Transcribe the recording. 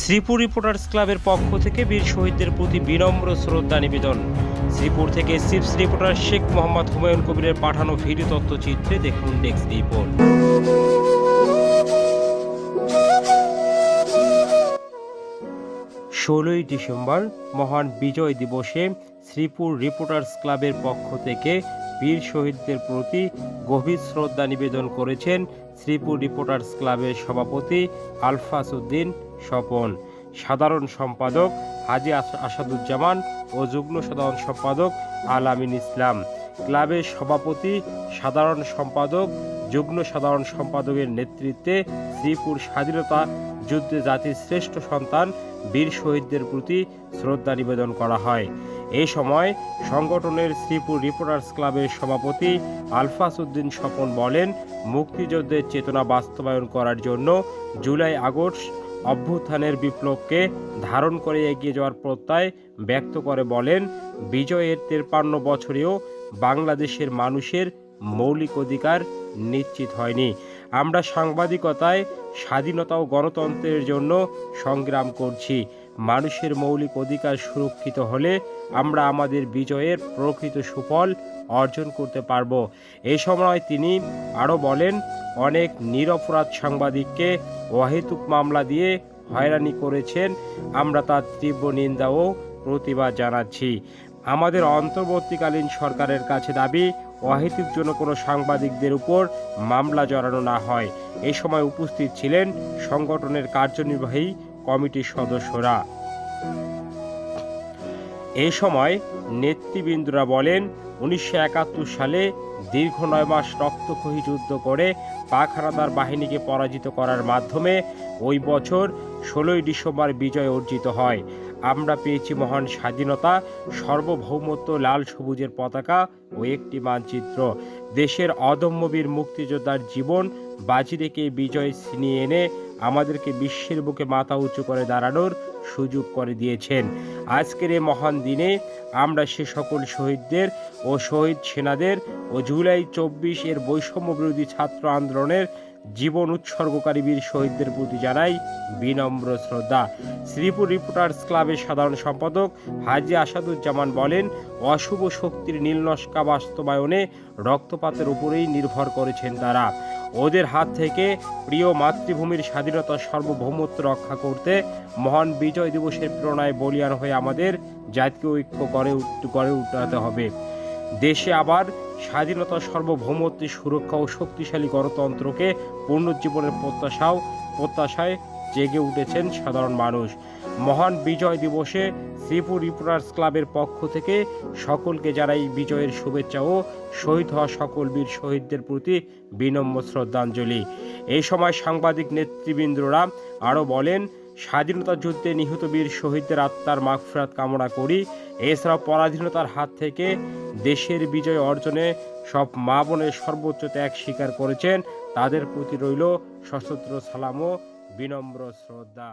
Sreepur reporters ক্লাবের পক্ষ থেকে বীর শহীদদের প্রতি বিনম্র শ্রদ্ধা নিবেদন। শ্রীপুর থেকে চিপস রিপোর্টার শেখ মোহাম্মদ হুমায়ুন কবিরের পাঠানো ভিডিও তথ্যচিত্রে দেখুন ডেস্ক রিপোর্ট ষোলোই ডিসেম্বর মহান বিজয় দিবসে শ্রীপুর রিপোর্টার্স ক্লাবের পক্ষ থেকে বীর শহীদদের প্রতি গভীর শ্রদ্ধা নিবেদন করেছেন শ্রীপুর রিপোর্টার্স ক্লাবের সভাপতি আলফাস উদ্দিন স্বপন। সাধারণ সম্পাদক হাজি আসাদুজ্জামান ও যুগ্ম সাধারণ সম্পাদক আল আমিন ইসলাম। ক্লাবের সভাপতি সাধারণ সম্পাদক, যুগ্ম সাধারণ সম্পাদকের নেতৃত্বে শ্রীপুর স্বাধীনতা যুদ্ধে জাতির শ্রেষ্ঠ সন্তান বীর শহীদদের প্রতি শ্রদ্ধা নিবেদন করা হয়। এই সময় সংগঠনের শ্রীপুর রিপোর্টার্স ক্লাবের সভাপতি আলফাস উদ্দিন স্বপন বলেন, মুক্তিযুদ্ধের চেতনা বাস্তবায়ন করার জন্য জুলাই আগস্ট অভ্যুত্থানের বিপ্লবকে ধারণ করে এগিয়ে যাওয়ার প্রত্যয় ব্যক্ত করে বলেন, বিজয়ের তেরপান্ন বছরেও বাংলাদেশের মানুষের মৌলিক অধিকার নিশ্চিত হয়নি। আমরা সাংবাদিকতায় স্বাধীনতা ও গণতন্ত্রের জন্য সংগ্রাম করছি। মানুষের মৌলিক অধিকার সুরক্ষিত হলে আমরা আমাদের বিজয়ের প্রকৃত সুফল অর্জন করতে পারব। এ সময় তিনি আরও বলেন, অনেক নিরপরাধ সাংবাদিককে অহেতুক মামলা দিয়ে হয়রানি করেছেন। আমরা তার তীব্র নিন্দা ও প্রতিবাদ জানাচ্ছি। আমাদের অন্তর্বর্তীকালীন সরকারের কাছে দাবি অহেতুক জন্য কোনো সাংবাদিকদের উপর মামলা জড়ানো না হয়। এই সময় উপস্থিত ছিলেন সংগঠনের কার্যনির্বাহী কমিটির সদস্যরা। এই সময় নেতৃবৃন্দরা বলেন, উনিশশো একাত্তর সালে দীর্ঘ নয় মাস রক্তক্ষয়ী যুদ্ধ করে পাক বাহিনীকে পরাজিত করার মাধ্যমে ওই বছর ষোলোই ডিসেম্বর বিজয় অর্জিত হয়। আমরা পেয়েছি মহান স্বাধীনতা, সার্বভৌমত্ব, লাল সবুজের পতাকা ও একটি মানচিত্র। দেশের অদম্যবীর মুক্তিযোদ্ধার জীবন বাজি রেখে বিজয় ছিনিয়ে এনে আমাদেরকে বিশ্বের বুকে মাথা উঁচু করে দাঁড়ানোর সুযোগ করে দিয়েছেন। আজকের এই মহান দিনে আমরা সে সকল শহীদদের ও শহীদ সেনাদের ও জুলাই চব্বিশ এর বৈষম্য বিরোধী ছাত্র আন্দোলনের জীবন উৎসর্গকারী বীর শহীদদের প্রতি জানাই বিনম্র শ্রদ্ধা। শ্রীপুর রিপোর্টার্স ক্লাবের সাধারণ সম্পাদক হাজি আসাদুজ্জামান বলেন, অশুভ শক্তির নীলনস্কা বাস্তবায়নে রক্তপাতের উপরেই নির্ভর করেছেন তারা। ওদের হাত থেকে প্রিয় মাতৃভূমির স্বাধীনতা সার্বভৌমত্ব রক্ষা করতে মহান বিজয় দিবসের প্রেরণায় বলিয়ান হয়ে আমাদের জাতীয় ঐক্য গড়ে গড়ে উঠাতে হবে। দেশে আবার স্বাধীনতা সার্বভৌমত্বের সুরক্ষা ও শক্তিশালী গণতন্ত্রকে পুনরুজ্জীবনের প্রত্যাশাও, প্রত্যাশায় জেগে উঠেছেন সাধারণ মানুষ। মহান বিজয় দিবসে শ্রীপুর রিপোর্টার্স ক্লাবের পক্ষ থেকে সকলকে জানাই বিজয়ের শুভেচ্ছা ও শহীদ হওয়া সকল বীর শহীদদের প্রতি বিনম্র শ্রদ্ধাঞ্জলি। এই সময় সাংবাদিক নেতৃবৃন্দরা আরও বলেন, স্বাধীনতা যুদ্ধে নিহত বীর শহীদদের আত্মার মাগফিরাত কামনা করি। এছাড়াও পরাধীনতার হাত থেকে দেশের বিজয় অর্জনে সব মা বোনের সর্বোচ্চ ত্যাগ স্বীকার করেছেন। তাদের প্রতি রইল সশস্ত্র সালাম ও বিনম্র শ্রদ্ধা।